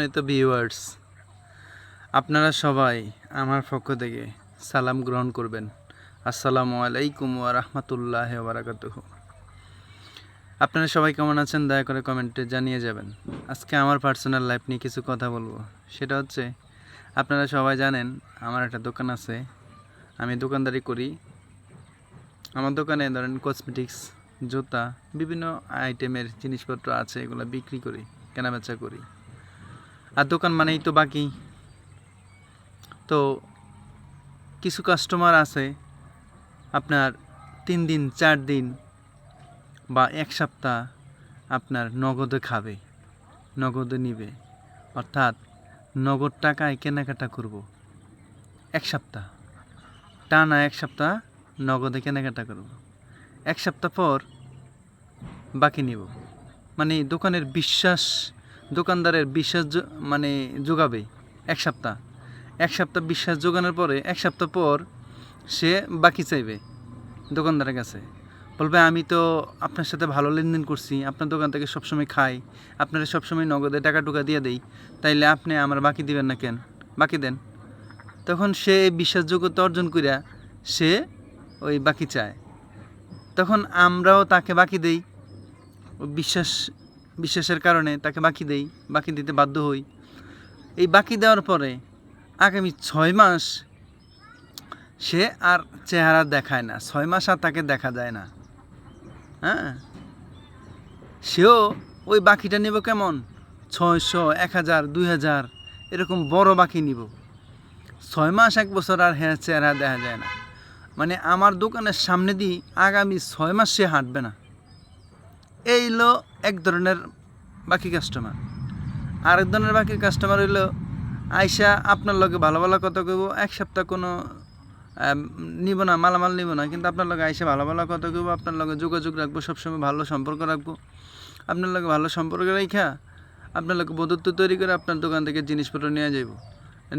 সম্মানিত ভিউয়ার্স আপনারা সবাই আমার পক্ষ থেকে সালাম গ্রহণ করবেন। আসসালামু আলাইকুম ওয়া রাহমাতুল্লাহি ওয়া বারাকাতুহু। আপনারা সবাই কেমন আছেন? দয়া করে কমেন্টে জানিয়ে যাবেন। আজকে আমার পার্সোনাল লাইফ নিয়ে কিছু কথা বলব। সেটা হচ্ছে, আপনারা সবাই জানেন, আমার একটা দোকান আছে। আমি দোকানদারি করি। আমার দোকানে ধরেন কসমেটিক্স জুতা, বিভিন্ন আইটেমের জিনিসপত্র আছে, এগুলো বিক্রি করি, কেনাবেচা করি। আর দোকান মানেই তো বাকি। তো কিছু কাস্টমার আছে, আপনার তিন দিন, চার দিন বা এক সপ্তাহ আপনার নগদে খাবে, নগদে নিবে। অর্থাৎ নগদ টাকায় কেনাকাটা করব, এক সপ্তাহ। টানা এক সপ্তাহ নগদে কেনাকাটা করব। এক সপ্তাহ পর বাকি নিব। মানে দোকানের বিশ্বাস দোকানদারের বিশ্বাস মানে যোগাবে এক সপ্তাহ। এক সপ্তাহ বিশ্বাস যোগানোর পরে এক সপ্তাহ পর সে বাকি চাইবে দোকানদারের কাছে। বলবে, আমি তো আপনার সাথে ভালো লেনদেন করছি, আপনার দোকান থেকে সবসময় খাই, আপনারা সবসময় নগদে টাকা টুকা দিয়ে দেই, তাইলে আপনি আমার বাকি দিবেন না কেন? বাকি দেন। তখন সে এই বিশ্বাসযোগ্যতা অর্জন করিয়া সে ওই বাকি চায়। তখন আমরাও তাকে বাকি দেই। বিশ্বাস বিশ্বাসের কারণে তাকে বাকি দেই, বাকি দিতে বাধ্য হই। এই বাকি দেওয়ার পরে আগামী ছয় মাস সে আর চেহারা দেখায় না, ছয় মাস আর তাকে দেখা যায় না। হ্যাঁ? সেও ওই বাকিটা নেব কেমন? ছয়শো, এক হাজার, দুই হাজার, এরকম বড় বাকি নিব। ছয় মাস, এক বছর আর হ্যাঁ চেহারা দেখা যায় না। মানে আমার দোকানের সামনে দিয়ে আগামী ছয় মাস সে হাঁটবে না। এই হলো এক ধরনের বাকি কাস্টমার আরেক ধরনের বাকি কাস্টমার হইল, আইসা আপনার লগে ভালো ভালো কথা কইব, এক সপ্তাহ কোনো নিব না, মালামাল নিব না, কিন্তু আপনার লগে আইসা ভালো ভালো কথা কইব, আপনার লগে যোগাযোগ রাখব, সবসময় ভালো সম্পর্ক রাখব। আপনার লগে ভালো সম্পর্ক রেখা আপনার লগে বন্ধুত্ব তৈরি করে আপনার দোকান থেকে জিনিসপত্র নিয়ে যাইব।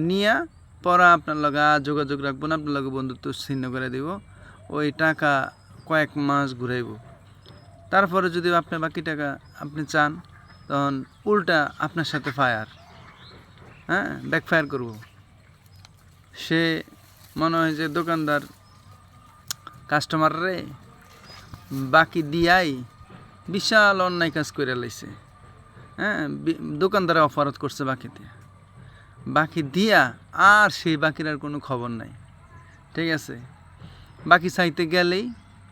নিয়া পরা আপনার লগে যোগাযোগ রাখব না, আপনার লগে বন্ধুত্ব ছিন্ন করে দিব। ওই টাকা কয়েক মাস ঘুরাইব। তারপরে যদি আপনি বাকি টাকা আপনি চান, তখন উল্টা আপনার সাথে ফায়ার হ্যাঁ? ব্যাক ফায়ার করব। সে মনে হয় যে দোকানদার কাস্টমাররে বাকি দিয়াই বিশাল অন্যায় কাজ করে লাইছে। হ্যাঁ? দোকানদারে অফারত করছে বাকিতে। বাকি দিয়া আর সেই বাকির আর কোনো খবর নাই। ঠিক আছে? বাকি চাইতে গেলেই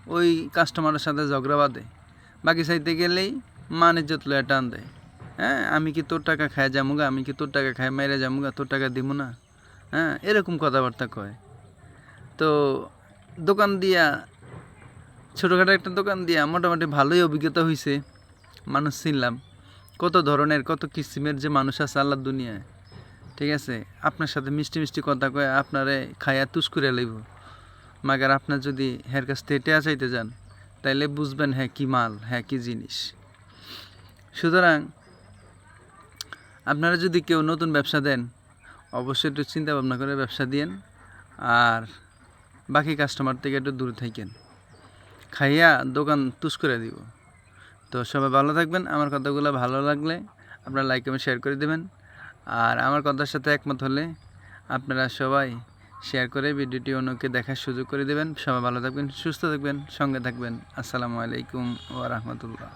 ওই কাস্টমারের সাথে ঝগড়া বাঁধে। বাকি চাইতে গেলেই মানে যত লয়ে টান দেয়। হ্যাঁ আমি কি তোর টাকা খায় যামুগা আমি কি তোর টাকা খায় মেরে যামুগা তোর টাকা দিব না? হ্যাঁ এরকম কথাবার্তা কয়। তো দোকান দিয়া, ছোটোখাটো একটা দোকান দিয়া মোটামুটি ভালোই অভিজ্ঞতা হয়েছে মানুষ চিনলাম। কত ধরনের, কত কিসিমের যে মানুষ আছে আল্লাহর দুনিয়ায়। ঠিক আছে? আপনার সাথে মিষ্টি মিষ্টি কথা কয়ে আপনারে খায়া তুস করে লইব। মাগার আপনার যদি হের কাছ থেকে টেয়া চাইতে যান তাইলে বুঝবেন হ্যাঁ কি মাল হ্যাঁ কি জিনিস। সুতরাং, আপনারা যদি কেউ নতুন ব্যবসা দেন, অবশ্যই একটু চিন্তা ভাবনা করে ব্যবসা দিয়েন, আর বাকি কাস্টমার থেকে একটু দূরে থাকেন। খাইয়া দোকান তুস করে দিব। তো সবাই ভালো থাকবেন। আমার কথাগুলো ভালো লাগলে আপনারা লাইক এবং শেয়ার করে দেবেন। আর আমার কথার সাথে একমত হলে আপনারা সবাই শেয়ার করে ভিডিওটি অন্যকে দেখার সুযোগ করে দেবেন। সবাই ভালো থাকবেন, সুস্থ থাকবেন, সঙ্গে থাকবেন। আসসালামু আলাইকুম ওয়া রাহমাতুল্লাহ।